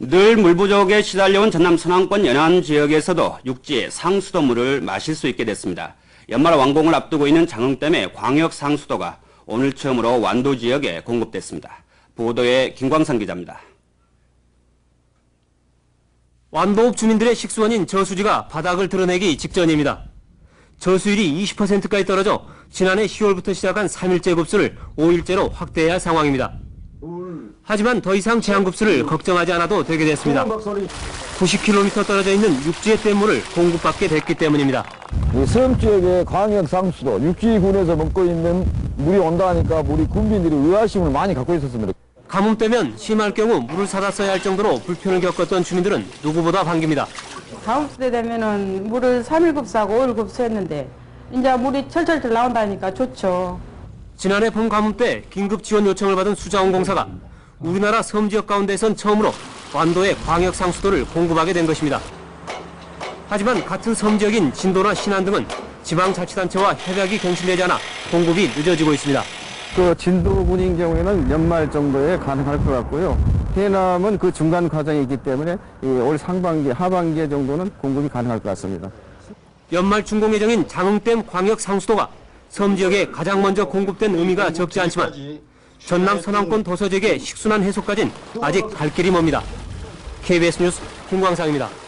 늘 물 부족에 시달려온 전남 서남권 연안 지역에서도 육지의 상수도 물을 마실 수 있게 됐습니다. 연말 완공을 앞두고 있는 장흥댐의 광역 상수도가 오늘 처음으로 완도 지역에 공급됐습니다. 보도에 김광상 기자입니다. 완도읍 주민들의 식수원인 저수지가 바닥을 드러내기 직전입니다. 저수율이 20%까지 떨어져 지난해 10월부터 시작한 3일째 급수를 5일째로 확대해야 할 상황입니다. 하지만 더 이상 제한급수를 걱정하지 않아도 되게 됐습니다. 90km 떨어져 있는 육지의 댐물을 공급받게 됐기 때문입니다. 이섬 지역의 광역 상수도 육지군에서 먹고 있는 물이 온다 하니까 우리 군민들이 의아심을 많이 갖고 있었습니다. 가뭄되면 심할 경우 물을 사다 써야 할 정도로 불편을 겪었던 주민들은 누구보다 반깁니다. 다음 때 되면은 물을 3일 급수하고 5일 급수했는데 이제 물이 철철철 나온다니까 좋죠. 지난해 봄 가뭄 때 긴급 지원 요청을 받은 수자원공사가 우리나라 섬 지역 가운데선 처음으로 완도에 광역 상수도를 공급하게 된 것입니다. 하지만 같은 섬 지역인 진도나 신안 등은 지방자치단체와 협약이 갱신되지 않아 공급이 늦어지고 있습니다. 그 진도군인 경우에는 연말 정도에 가능할 것 같고요. 해남은 그 중간 과정이 있기 때문에 이올 상반기, 하반기 정도는 공급이 가능할 것 같습니다. 연말 준공 예정인 장흥댐 광역 상수도가 섬 지역에 가장 먼저 공급된 의미가 적지 않지만 전남 서남권 도서 지역의 식순환 해소까진 아직 갈 길이 멉니다. KBS 뉴스 김광상입니다.